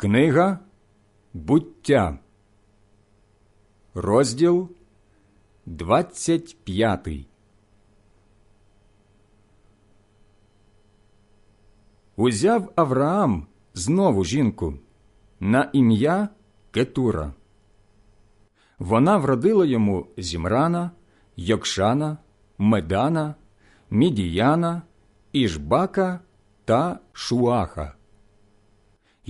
Книга Буття, розділ 25. Узяв Авраам знову жінку на ім'я Кетура. Вона вродила йому Зімрана, Йокшана, Медана, Мідіяна, Ішбака та Шуаха.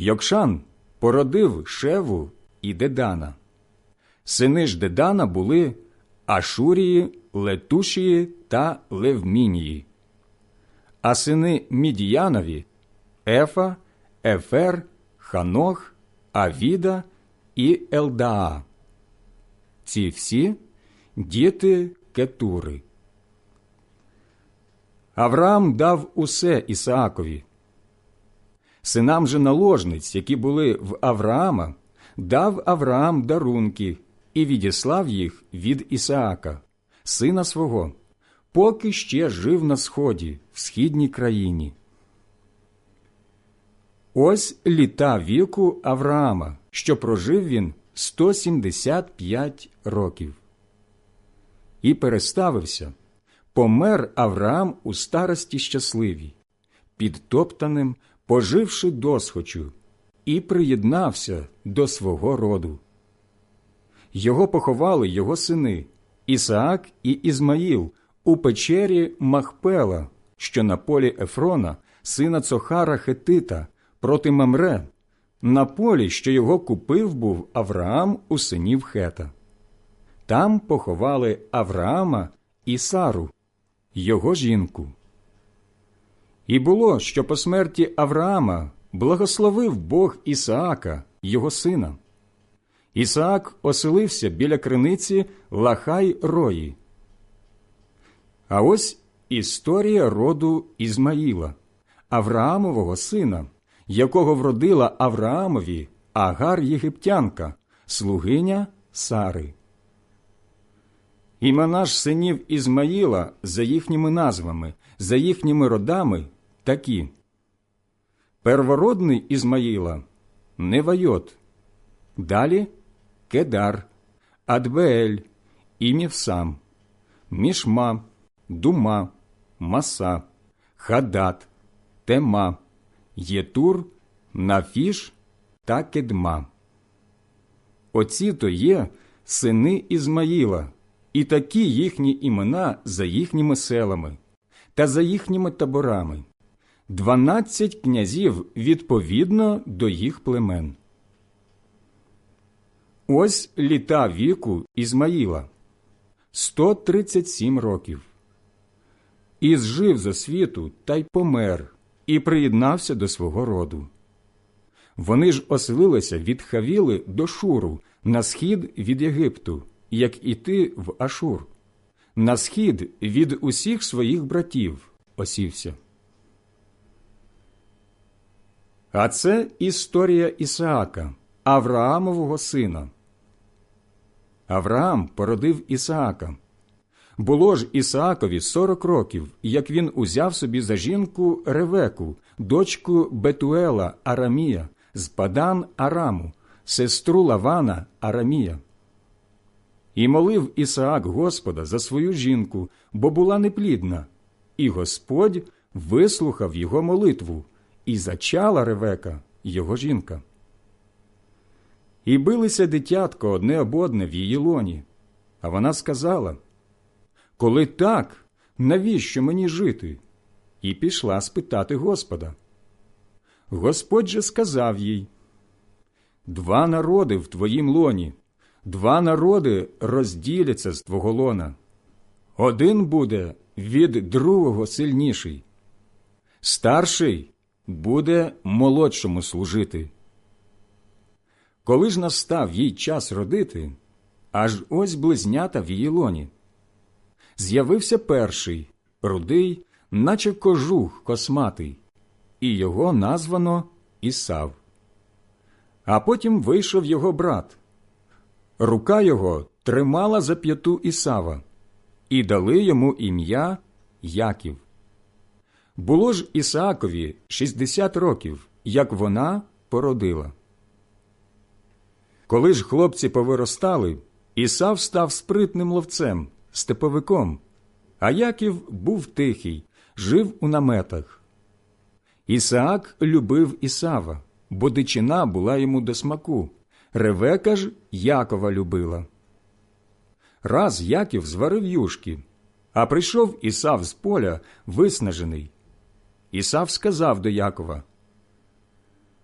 Йокшан породив Шеву і Дедана. Сини ж Дедана були Ашурії, Летушії та Левмінії. А сини Мідіянові Ефа, Ефер, Ханох, Авіда і Елдаа. Ці всі діти Кетури. Авраам дав усе Ісаакові. Синам же наложниць, які були в Авраама, дав Авраам дарунки і відіслав їх від Ісаака, сина свого, поки ще жив на сході, в східній країні. Ось літа віку Авраама, що прожив він 175 років. І переставився, помер Авраам у старості щасливій, підтоптаним, поживши досхочу, і приєднався до свого роду. Його поховали його сини Ісаак і Ізмаїл у печері Махпела, що на полі Ефрона, сина Цохара Хетита, проти Мамре, на полі, що його купив був Авраам у синів Хета. Там поховали Авраама і Сару, його жінку. І було, що по смерті Авраама благословив Бог Ісаака, його сина. Ісаак оселився біля криниці Лахай Рої. А ось історія роду Ізмаїла, Авраамового сина, якого вродила Авраамові Агар Єгиптянка, слугиня Сари. Імена ж синів Ізмаїла за їхніми назвами, за їхніми родами такі. Первородний Ізмаїла Невайот, далі Кедар, Адбеель, Імівсам, Мішма, Дума, Маса, Хадат, Тема, Єтур, Нафіш та Кедма. Оці то є сини Ізмаїла, і такі їхні імена за їхніми селами та за їхніми таборами, дванадцять князів відповідно до їх племен. Ось літа віку Ізмаїла 137 років. І зжив за світу та й помер, і приєднався до свого роду. Вони ж оселилися від Хавіли до Шуру на схід від Єгипту, як іти в Ашур, на схід від усіх своїх братів осівся. А це історія Ісаака, Авраамового сина. Авраам породив Ісаака. Було ж Ісаакові сорок років, як він узяв собі за жінку Ревеку, дочку Бетуела Арамія, з Падан Араму, сестру Лавана Арамія. І молив Ісаак Господа за свою жінку, бо була неплідна, і Господь вислухав його молитву, і зачала Ревека, його жінка. І билися дитятко одне об одне в її лоні. А вона сказала Коли так, навіщо мені жити? І пішла спитати Господа. Господь же сказав їй Два народи в твоїм лоні, два народи розділяться з твого лона. Один буде від другого сильніший, старший буде молодшому служити. Коли ж настав їй час родити, аж ось близнята в її лоні. З'явився перший, рудий, наче кожух косматий, і його названо Ісав. А потім вийшов його брат. Рука його тримала за п'яту Ісава, і дали йому ім'я Яків. Було ж Ісаакові шістдесят років, як вона породила. Коли ж хлопці повиростали, Ісав став спритним ловцем, степовиком, а Яків був тихий, жив у наметах. Ісаак любив Ісава, бо дичина була йому до смаку. Ревека ж Якова любила. Раз Яків зварив юшки, а прийшов Ісав з поля виснажений. Ісав сказав до Якова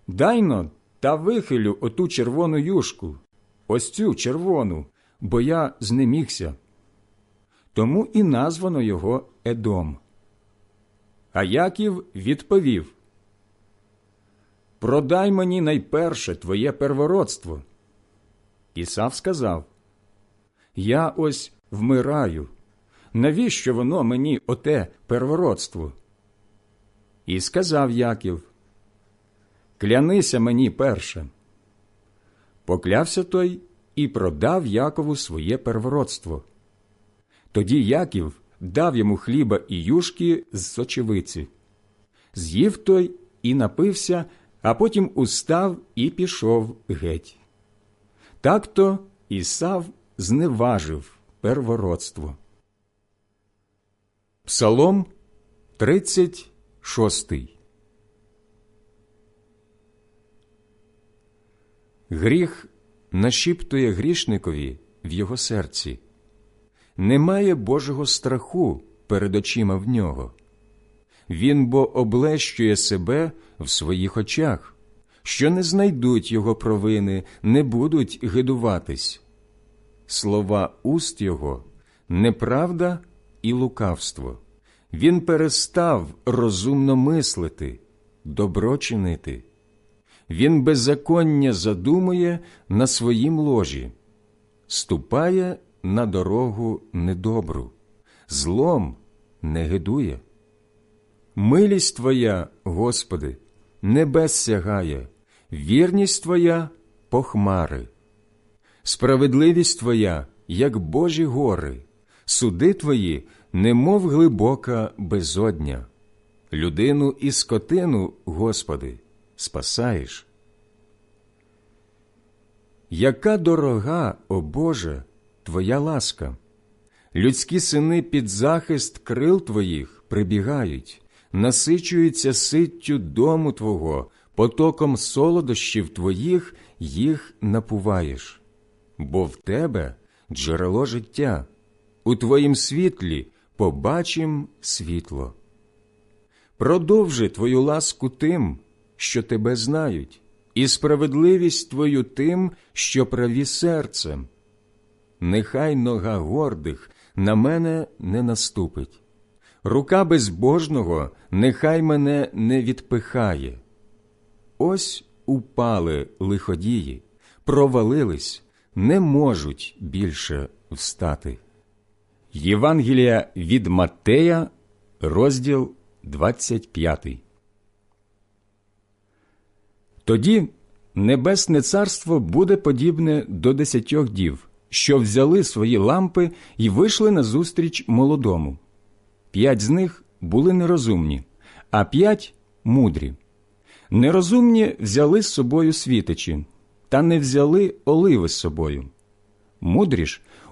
Дайно та вихилю оту червону юшку, ось цю червону, бо я знемігся. Тому і названо його Едом. А Яків відповів Продай мені найперше твоє первородство. Ісав сказав Я ось вмираю. Навіщо воно мені оте первородство? І сказав Яків Клянися мені перше. Поклявся той і продав Якову своє первородство. Тоді Яків дав йому хліба і юшки з сочевиці. З'їв той і напився, а потім устав і пішов геть. Так-то Ісав зневажив первородство. Псалом 36 Гріх нашіптує грішникові в його серці. Немає Божого страху перед очима в нього. Він бо облещує себе в своїх очах, що не знайдуть його провини, не будуть гидуватись. Слова уст його неправда і лукавство. Він перестав розумно мислити, добро чинити. Він беззаконня задумує на своїм ложі, ступає на дорогу недобру, злом не гидує. Милість Твоя, Господи, небес сягає, вірність Твоя похмари, справедливість Твоя, як Божі гори, суди Твої, немов глибока безодня, людину і скотину, Господи, спасаєш. Яка дорога, о Боже, Твоя ласка! Людські сини під захист крил Твоїх прибігають, насичуються ситтю дому Твого, потоком солодощів Твоїх їх напуваєш, бо в Тебе джерело життя, у Твоїм світлі побачим світло. Продовжи Твою ласку тим, що Тебе знають, і справедливість Твою тим, що праві серцем. Нехай нога гордих на мене не наступить, рука безбожного нехай мене не відпихає. Ось упали лиходії, провалились, не можуть більше встати. Євангелія від Маттея, розділ 25 Тоді небесне царство буде подібне до десятьох дів, що взяли свої лампи і вийшли назустріч молодому. П'ять з них були нерозумні, а п'ять мудрі. Нерозумні взяли з собою світичі, та не взяли оливи з собою. Мудрі ж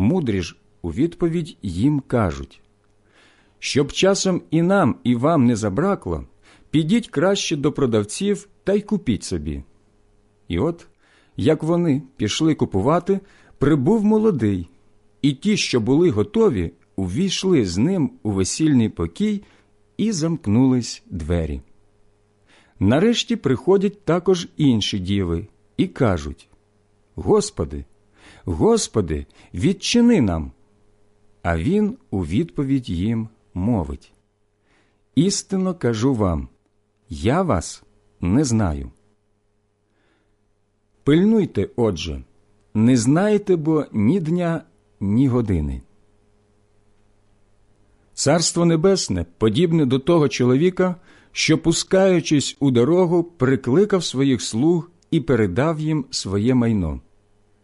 Мудрі ж у відповідь їм кажуть щоб часом і нам, і вам не забракло, підіть краще до продавців та й купіть собі. І от, як вони пішли купувати, прибув молодий, і ті, що були готові, увійшли з ним у весільний покій і замкнулись двері. Нарешті приходять також інші діви і кажуть Господи, Господи, відчини нам. А він у відповідь їм мовить Істинно кажу вам, я вас не знаю. Пильнуйте, отже, не знаєте бо ні дня, ні години. Царство Небесне подібне до того чоловіка, що, пускаючись у дорогу, прикликав своїх слуг і передав їм своє майно.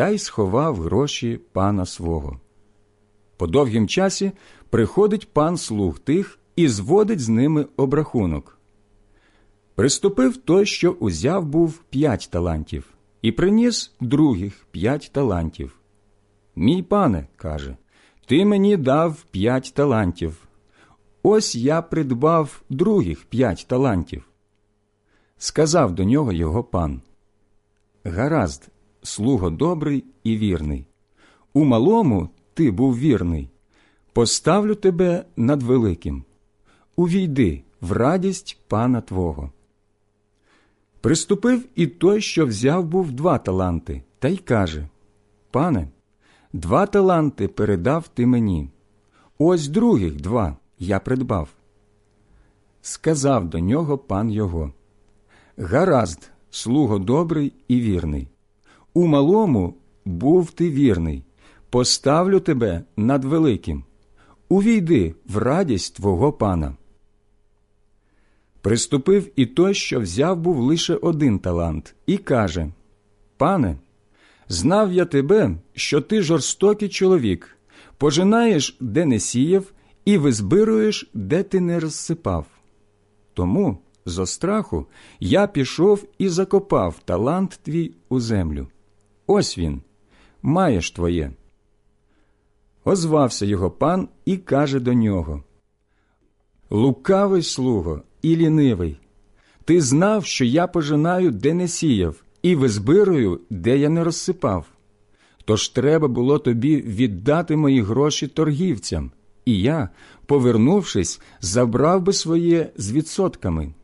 та й сховав гроші пана свого. По довгім часі приходить пан слуг тих і зводить з ними обрахунок. Приступив той, що узяв був п'ять талантів, і приніс других п'ять талантів. Мій пане, каже, ти мені дав п'ять талантів. Ось я придбав других п'ять талантів. Сказав до нього його пан Гаразд, слуго добрий і вірний. У малому ти був вірний. Поставлю тебе над великим. Увійди в радість пана твого. Приступив і той, що взяв був два таланти, та й каже Пане, два таланти передав ти мені. Ось других два я придбав. Сказав до нього пан його Гаразд, слуго добрий і вірний. У малому був ти вірний, поставлю тебе над великим. Увійди в радість твого пана. Приступив і той, що взяв був лише один талант, і каже Пане, знав я тебе, що ти жорстокий чоловік, пожинаєш, де не сіяв, і визбируєш, де ти не розсипав. Тому, зо страху, я пішов і закопав талант твій у землю. Ось він, маєш твоє. Озвався його пан і каже до нього Лукавий слуго і лінивий. Ти знав, що я пожинаю, де не сіяв, і визбирую, де я не розсипав. Тож треба було тобі віддати мої гроші торгівцям, і я, повернувшись, забрав би своє з відсотками.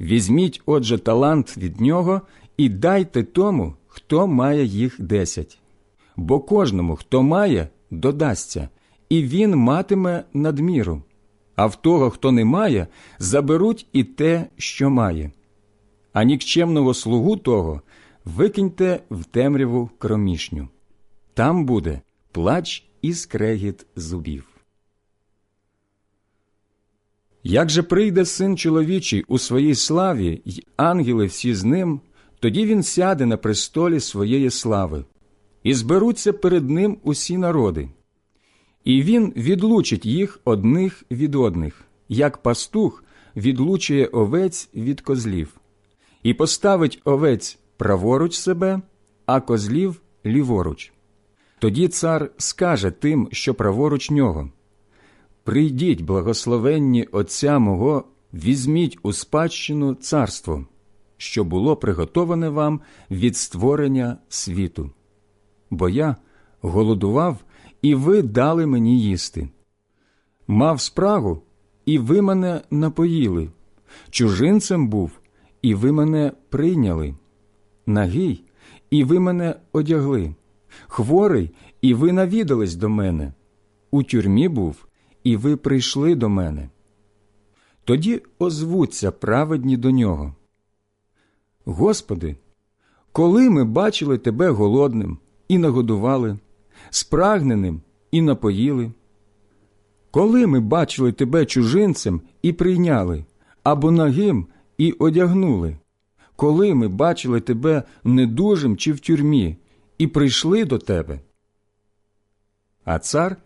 Візьміть, отже, талант від нього і дайте тому, хто має їх десять. Бо кожному, хто має, додасться, і він матиме надміру а в того, хто не має, заберуть і те, що має. А нікчемного слугу того викиньте в темряву кромішню. Там буде плач і скрегіт зубів. Як же прийде син чоловічий у своїй славі, й ангели всі з ним, тоді він сяде на престолі своєї слави, і зберуться перед ним усі народи. І він відлучить їх одних від одних, як пастух відлучує овець від козлів, і поставить овець праворуч себе, а козлів ліворуч. Тоді цар скаже тим, що праворуч нього Прийдіть, благословенні Отця мого, візьміть у спадщину царство, що було приготоване вам від створення світу. Бо я голодував і ви дали мені їсти. Мав спрагу, і ви мене напоїли. Чужинцем був, і ви мене прийняли. Нагий, і ви мене одягли. Хворий, і ви навідались до мене. У тюрмі був, і ви прийшли до мене. Тоді озвуться праведні до нього. Господи, коли ми бачили тебе голодним і нагодували спрагненим і напоїли. Коли ми бачили тебе чужинцем і прийняли, або нагим і одягнули, коли ми бачили тебе недужим чи в тюрмі, і прийшли до тебе. А цар,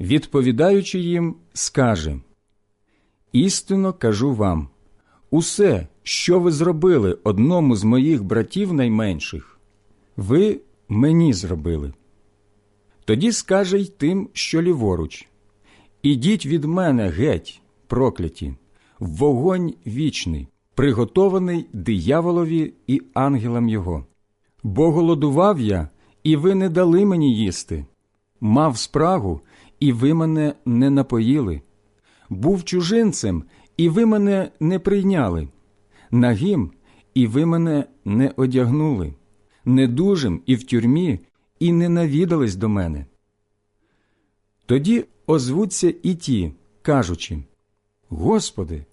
відповідаючи їм, скаже Істинно кажу вам усе, що ви зробили одному з моїх братів найменших, ви мені зробили. Тоді скаже й тим, що ліворуч Ідіть від мене геть, прокляті, в вогонь вічний, приготований дияволові і ангелам його. Бо голодував я і ви не дали мені їсти, мав спрагу, і ви мене не напоїли, був чужинцем, і ви мене не прийняли, нагим, і ви мене не одягнули, недужим і в тюрмі, і не навідались до мене. Тоді озвуться і ті, кажучи Господи,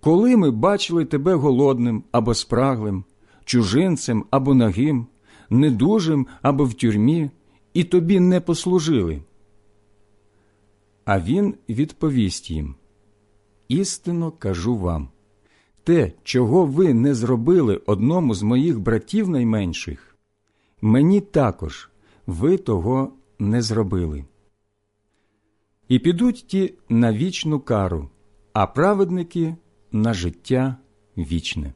коли ми бачили Тебе голодним або спраглим, чужинцем або нагим, недужим або в тюрмі, і тобі не послужили. А він відповість їм Істинно кажу вам те, чого ви не зробили одному з моїх братів найменших, мені також ви того не зробили. І підуть ті на вічну кару, а праведники на життя вічне.